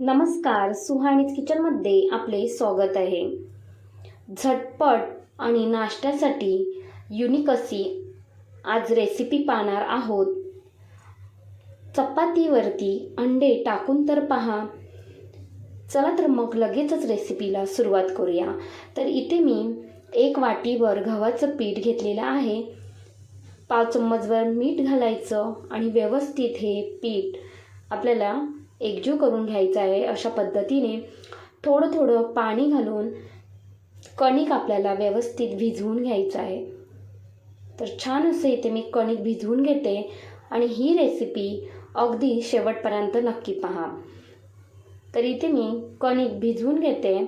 नमस्कार सुहाणीच किचनमध्ये आपले स्वागत आहे. झटपट आणि नाश्त्यासाठी युनिक अशी आज रेसिपी पाहणार आहोत. चपातीवरती अंडे टाकून तर पहा. चला तर मग लगेचच रेसिपीला सुरुवात करूया. तर इथे मी एक वाटीवर गव्हाचं पीठ घेतलेलं आहे. पाव चम्मचभर मीठ घालायचं आणि व्यवस्थित हे पीठ आपल्याला एकजीव करून घ्यायचा आहे अशा पद्धतीने थोडं थोडं पाणी घालून कणिक आपल्याला व्यवस्थित भिजवून घ्यायचं आहे. तर छान असं इथे मी कणिक भिजवून घेते आणि ही रेसिपी अगदी शेवटपर्यंत नक्की पहा. तर इथे मी कणिक भिजवून घेते.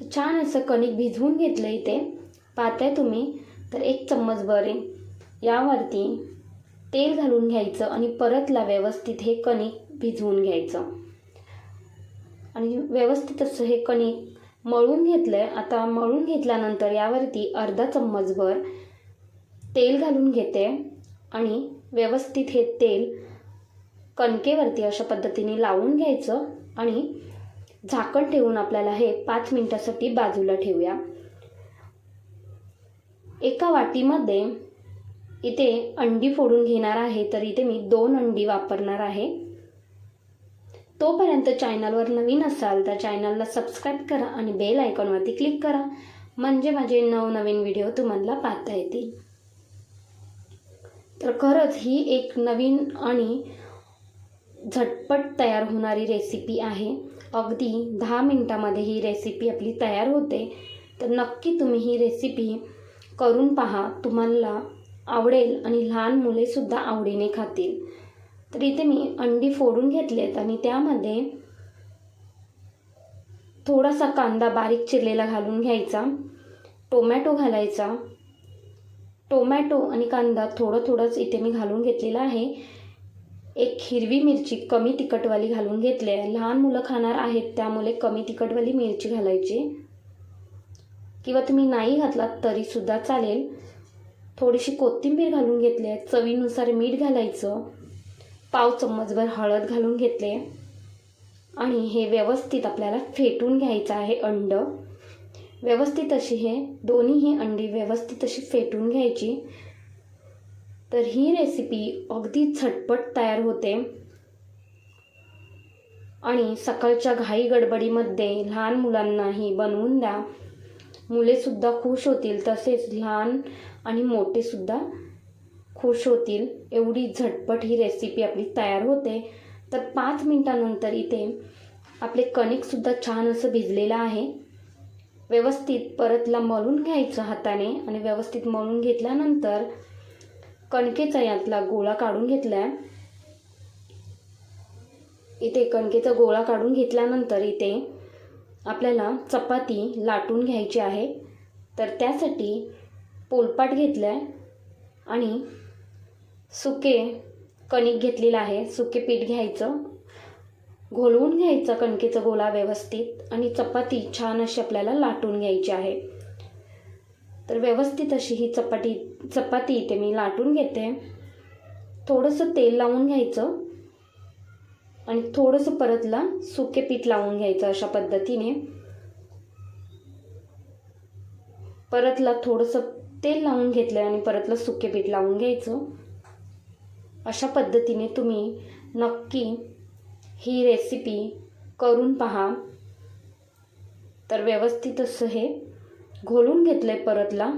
तर छान असं कणिक भिजवून घेतलं इथे. पाहताय तुम्ही? तर एक चम्मचभर यावरती तेल घालून घ्यायचं आणि परतला व्यवस्थित हे कणिक भिजवून घ्यायचं. आणि व्यवस्थित असं हे कणिक मळून घेतलं आहे आता मळून घेतल्यानंतर यावरती अर्धा चम्मचभर तेल घालून घेते आणि व्यवस्थित हे तेल कणकेवरती अशा पद्धतीने लावून घ्यायचं आणि झाकण ठेवून आपल्याला हे पाच मिनटासाठी बाजूला ठेवूया. एका वाटीमध्ये इथे अंडी फोडून घेणार आहे तर इथे मी दोन अंडी वापरणार आहे. तोपर्यंत चॅनलवर नवीन असाल तर चॅनलला सबस्क्राईब करा आणि बेल आयकॉनवरती क्लिक करा. म्हणजे माझे नवनवीन व्हिडिओ तुम्हाला पाहता येतील. तर खरंच ही एक नवीन आणि झटपट तयार होणारी रेसिपी आहे. अगदी दहा मिनटामध्ये ही रेसिपी आपली तयार होते. तर नक्की तुम्ही ही रेसिपी करून पहा. तुम्हाला आवडेल आणि लहान मुलेसुद्धा आवडीने खातील. तर इथे मी अंडी फोडून घेतलेत आणि त्यामध्ये थोडासा कांदा बारीक चिरलेला घालून घ्यायचा. टोमॅटो घालायचा. टोमॅटो आणि कांदा थोडं थोडंच इथे मी घालून घेतलेला आहे. एक हिरवी मिरची कमी तिखटवाली घालून घेतली आहे. लहान मुलं खाणार आहेत त्यामुळे कमी तिखटवाली मिरची घालायची. किंवा तुम्ही नाही घातलात तरीसुद्धा चालेल. थोडीशी कोथिंबीर घालून घेतली आहे. चवीनुसार मीठ घालायचं. पाव चम्मचभर हळद घालून घेतले. आणि हे व्यवस्थित आपल्याला फेटून घ्यायचं आहे अंड. व्यवस्थित अशी हे दोन्हीही अंडी व्यवस्थित अशी फेटून घ्यायची. तर ही रेसिपी अगदी झटपट तयार होते. आणि सकाळच्या घाई गडबडीमध्ये लहान मुलांनाही बनवून द्या. मुलेसुद्धा खुश होतील तसेच लहान आणि मोठेसुद्धा खुश होतील. एवढी झटपट ही रेसिपी आपली तयार होते. तर पाच मिनटानंतर इथे आपले कणिकसुद्धा छान असं भिजलेलं आहे. व्यवस्थित परतला मळून घ्यायचं हाताने आणि व्यवस्थित मळून घेतल्यानंतर कणकेचा यातला गोळा काढून घेतला आहे इथे कणकेचा गोळा काढून घेतल्यानंतर इथे आपल्याला चपाती लाटून घ्यायची आहे. तर त्यासाठी पोलपाट घेतलं आहे आणि सुके कणिक घेतलेलं आहे. सुके पीठ घ्यायचं. घोलवून घ्यायचं कणकेचा गोळा व्यवस्थित आणि चपाती छान अशी आपल्याला लाटून घ्यायची आहे. तर व्यवस्थित अशी ही चपाती चपाती इथे मी लाटून घेते. थोडंसं तेल लावून घ्यायचं. आणि थोडंसं परतला सुके पीठ लावून घ्यायचं अशा पद्धतीने. परतला थोडंसं तेल लावून घेतलं आणि परतला सुके पीठ लावून घ्यायचं. अशा पद्धतीने तुम्ही नक्की ही रेसिपी करून पहा. तर व्यवस्थित असं हे घोलून घेतलं आहे परतला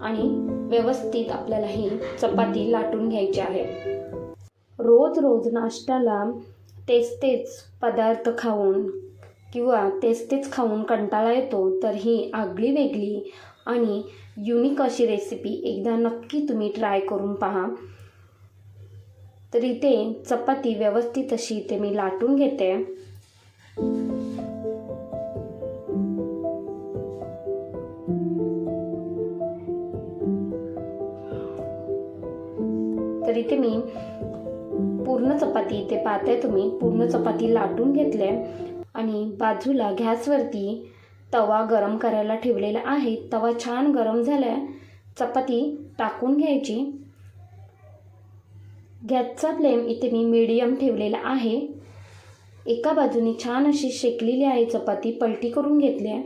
आणि व्यवस्थित आपल्याला ही चपाती लाटून घ्यायची आहे. रोज रोज नाश्त्याला तेच तेच पदार्थ खाऊन किंवा तेच तेच खाऊन कंटाळा येतो तर ही आगळी वेगळी आणि युनिक अशी रेसिपी एकदा नक्की तुम्ही ट्राय करून पहा. तर इथे चपाती व्यवस्थित अशी इथे मी लाटून घेते. तर इथे मी पूर्ण चपाती इथे पाहताय तुम्ही. पूर्ण चपाती लाटून घेतले आणि बाजूला गॅसवरती तवा गरम करायला ठेवलेला आहे. तवा छान गरम झाला चपाती टाकून घ्यायची. गॅसचा फ्लेम इथे मी मीडियम ठेवलेला आहे. एका बाजूने छान अशी शेकलेली आहे चपाती. पलटी करून घेतली आहे.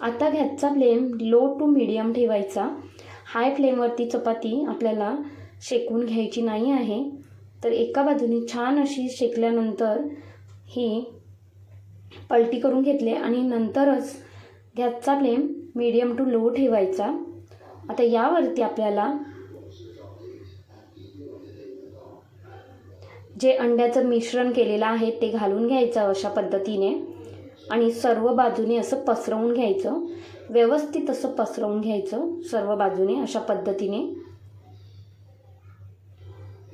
आता गॅसचा फ्लेम लो टू मीडियम ठेवायचा. हाय फ्लेमवरती चपाती आपल्याला शेकून घ्यायची नाही आहे. तर एका बाजूने छान अशी शेकल्यानंतर ही पलटी करून घेतली आणि नंतरच गॅसचा फ्लेम मिडियम टू लो ठेवायचा. आता यावरती आपल्याला जे अंड्याचं मिश्रण केलेलं आहे ते घालून घ्यायचं अशा पद्धतीने. आणि सर्व बाजूने असं पसरवून घ्यायचं. व्यवस्थित असं पसरवून घ्यायचं सर्व बाजूने अशा पद्धतीने.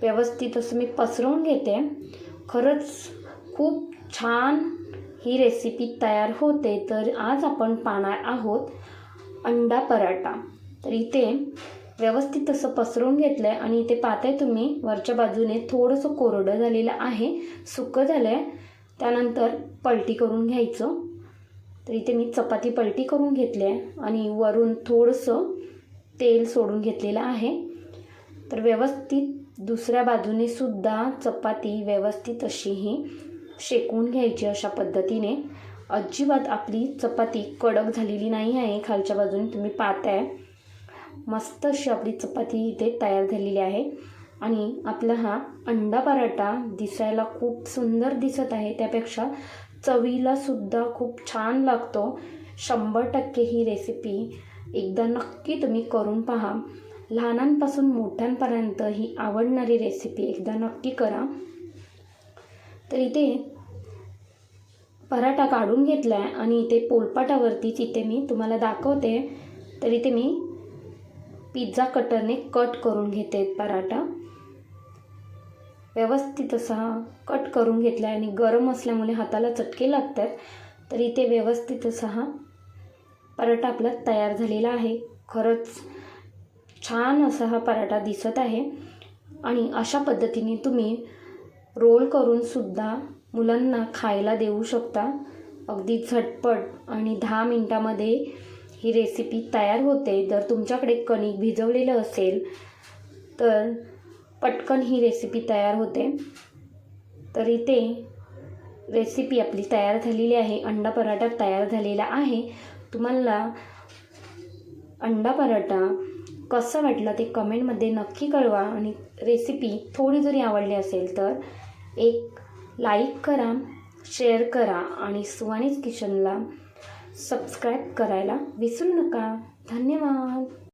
व्यवस्थित असं मी पसरवून घेते. खरंच खूप छान ही रेसिपी तयार होते. तर आज आपण पाहणार आहोत अंडा पराठा. तर इथे व्यवस्थित असं पसरून घेतलं आहे आणि इथे पाहताय तुम्ही वरच्या बाजूने थोडंसं कोरडं झालेलं आहे सुकं झालं आहे त्यानंतर पलटी करून घ्यायचं. तर इथे मी चपाती पलटी करून घेतली आहे आणि वरून थोडंसं तेल सोडून घेतलेलं आहे. तर व्यवस्थित दुसऱ्या बाजूने सुद्धा चपाती व्यवस्थित अशी ही शेकून घ्यायची अशा पद्धतीने. अजिबात आपली चपाती कडक झालेली नाही आहे खालच्या बाजूने तुम्ही पाहताय. मस्त अशी आपली चपाती इथे तयार झालेली आहे. आणि आपला हा अंडा पराठा दिसायला खूप सुंदर दिसत आहे. त्यापेक्षा चवीला सुद्धा खूप छान लागतो. शंभर टक्के ही रेसिपी एकदा नक्की तुम्ही करून पहा. लहानांपासून मोठ्यांपर्यंत ही आवडणारी रेसिपी एकदा नक्की करा. तर इथे पराठा काढून घेतला आहे आणि इथे पोलपाटावरतीच इथे मी तुम्हाला दाखवते. तर इथे मी पिझ्झा कटरने कट करून घेते पराठा. व्यवस्थित असा कट करून घेतला आहे आणि गरम असल्यामुळे हाताला चटके लागतात. तर इथे व्यवस्थित असा हा पराठा आपला तयार झालेला आहे. खरंच छान असा हा पराठा दिसत आहे. आणि अशा पद्धतीने तुम्ही रोल करून सुद्धा मुलांना खायला देऊ शकता. अगदी झटपट आणि दहा मिनटामध्ये ही रेसिपी तयार होते. जर तुमच्याकडे कणिक भिजवलेलं असेल तर पटकन ही रेसिपी तयार होते. तर इथे रेसिपी आपली तयार झालेली आहे. अंडा पराठा तयार झालेला आहे. तुम्हाला अंडा पराठा कसं वाटलं ते कमेंटमध्ये नक्की कळवा आणि रेसिपी थोडी जरी आवडली असेल तर एक लाईक करा शेअर करा आणि सुवानीज किचनला सबस्क्राईब करायला विसरू नका. धन्यवाद.